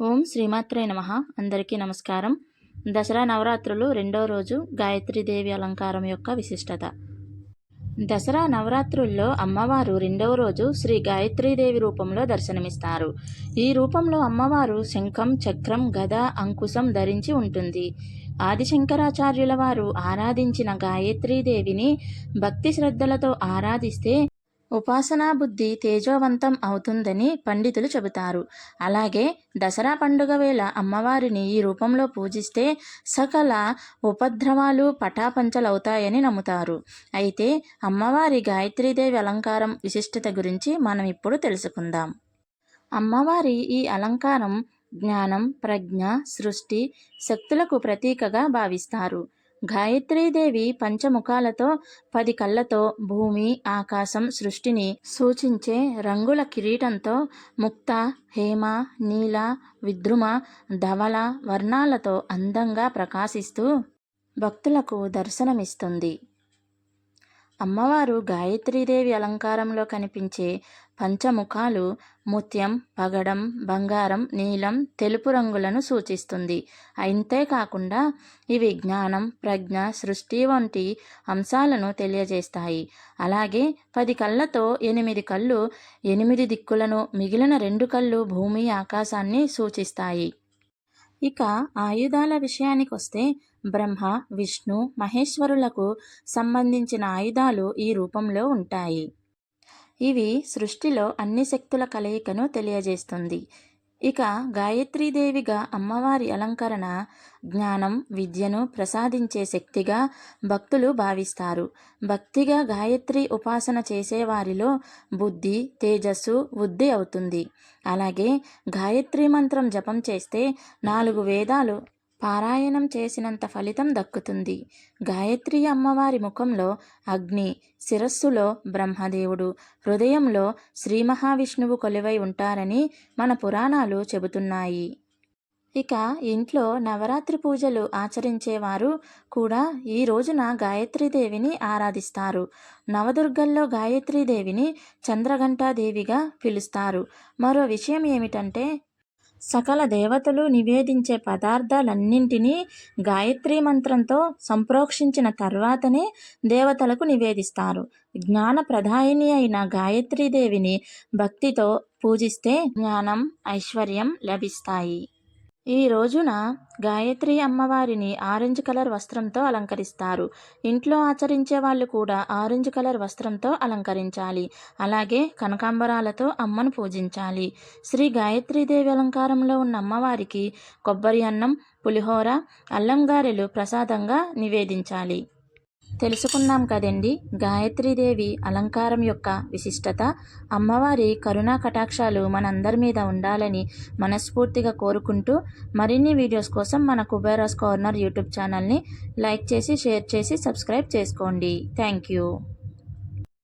ఓం శ్రీమాత్రే నమ. అందరికీ నమస్కారం. దసరా నవరాత్రులు రెండో రోజు గాయత్రీదేవి అలంకారం యొక్క విశిష్టత. దసరా నవరాత్రుల్లో అమ్మవారు రెండవ రోజు శ్రీ గాయత్రీదేవి రూపంలో దర్శనమిస్తారు. ఈ రూపంలో అమ్మవారు శంఖం చక్రం గద అంకుశం ధరించి ఉంటుంది. ఆదిశంకరాచార్యుల వారు ఆరాధించిన గాయత్రీదేవిని భక్తి శ్రద్ధలతో ఆరాధిస్తే ఉపాసనా బుద్ధి తేజోవంతం అవుతుందని పండితులు చెబుతారు. అలాగే దసరా పండుగ వేళ అమ్మవారిని ఈ రూపంలో పూజిస్తే సకల ఉపద్రవాలు పటాపంచలవుతాయని నమ్ముతారు. అయితే అమ్మవారి గాయత్రీదేవి అలంకారం విశిష్టత గురించి మనం ఇప్పుడు తెలుసుకుందాం. అమ్మవారి ఈ అలంకారం జ్ఞానం ప్రజ్ఞ సృష్టి శక్తులకు ప్రతీకగా భావిస్తారు. గాయత్రీదేవి పంచముఖాలతో పది కళ్ళతో భూమి ఆకాశం సృష్టిని సూచించే రంగుల కిరీటంతో ముక్త హేమ నీల విద్రుమ ధవల వర్ణాలతో అందంగా ప్రకాశిస్తూ భక్తులకు దర్శనమిస్తుంది. అమ్మవారు గాయత్రీదేవి అలంకారంలో కనిపించే పంచముఖాలు ముత్యం పగడం బంగారం నీలం తెలుపు రంగులను సూచిస్తుంది. అంతేకాకుండా ఇవి జ్ఞానం ప్రజ్ఞ సృష్టి వంటి అంశాలను తెలియజేస్తాయి. అలాగే పది కళ్ళతో ఎనిమిది కళ్ళు ఎనిమిది దిక్కులను మిగిలిన రెండు కళ్ళు భూమి ఆకాశాన్ని సూచిస్తాయి. ఇక ఆయుధాల విషయానికి వస్తే బ్రహ్మ విష్ణు మహేశ్వరులకు సంబంధించిన ఆయుధాలు ఈ రూపంలో ఉంటాయి. ఇవి సృష్టిలో అన్ని శక్తుల కలయికను తెలియజేస్తుంది. ఇక గాయత్రీదేవిగా అమ్మవారి అలంకరణ జ్ఞానం విద్యను ప్రసాదించే శక్తిగా భక్తులు భావిస్తారు. భక్తిగా గాయత్రి ఉపాసన చేసేవారిలో బుద్ధి తేజస్సు వృద్ధి అవుతుంది. అలాగే గాయత్రి మంత్రం జపం చేస్తే నాలుగు వేదాలు పారాయణం చేసినంత ఫలితం దక్కుతుంది. గాయత్రి అమ్మవారి ముఖంలో అగ్ని శిరస్సులో బ్రహ్మదేవుడు హృదయంలో శ్రీ మహావిష్ణువు కొలువై ఉంటారని మన పురాణాలు చెబుతున్నాయి. ఇక ఇంట్లో నవరాత్రి పూజలు ఆచరించేవారు కూడా ఈ రోజున గాయత్రీదేవిని ఆరాధిస్తారు. నవదుర్గల్లో గాయత్రీదేవిని చంద్రఘంటాదేవిగా పిలుస్తారు. మరో విషయం ఏమిటంటే సకల దేవతలు నివేదించే పదార్థాలన్నింటినీ గాయత్రీ మంత్రంతో సంప్రోక్షించిన తర్వాతనే దేవతలకు నివేదిస్తారు. జ్ఞాన ప్రధాయిని అయిన గాయత్రీదేవిని భక్తితో పూజిస్తే జ్ఞానం ఐశ్వర్యం లభిస్తాయి. ఈ రోజున గాయత్రి అమ్మవారిని ఆరెంజ్ కలర్ వస్త్రంతో అలంకరిస్తారు. ఇంట్లో ఆచరించే వాళ్ళు కూడా ఆరెంజ్ కలర్ వస్త్రంతో అలంకరించాలి. అలాగే కనకాంబరాలతో అమ్మను పూజించాలి. శ్రీ గాయత్రీదేవి అలంకారంలో ఉన్న అమ్మవారికి కొబ్బరి అన్నం పులిహోర అల్లం గారెలు ప్రసాదంగా నివేదించాలి. తెలుసుకున్నాం కదండి. గాయత్రీదేవి అలంకారం యొక్క విశిష్టత అమ్మవారి కరుణా కటాక్షాలు మనందరి మీద ఉండాలని మనస్ఫూర్తిగా కోరుకుంటూ మరిన్ని వీడియోస్ కోసం మన కుబేరాస్ కార్నర్ యూట్యూబ్ ఛానల్ని లైక్ చేసి షేర్ చేసి సబ్స్క్రైబ్ చేసుకోండి. Thank you.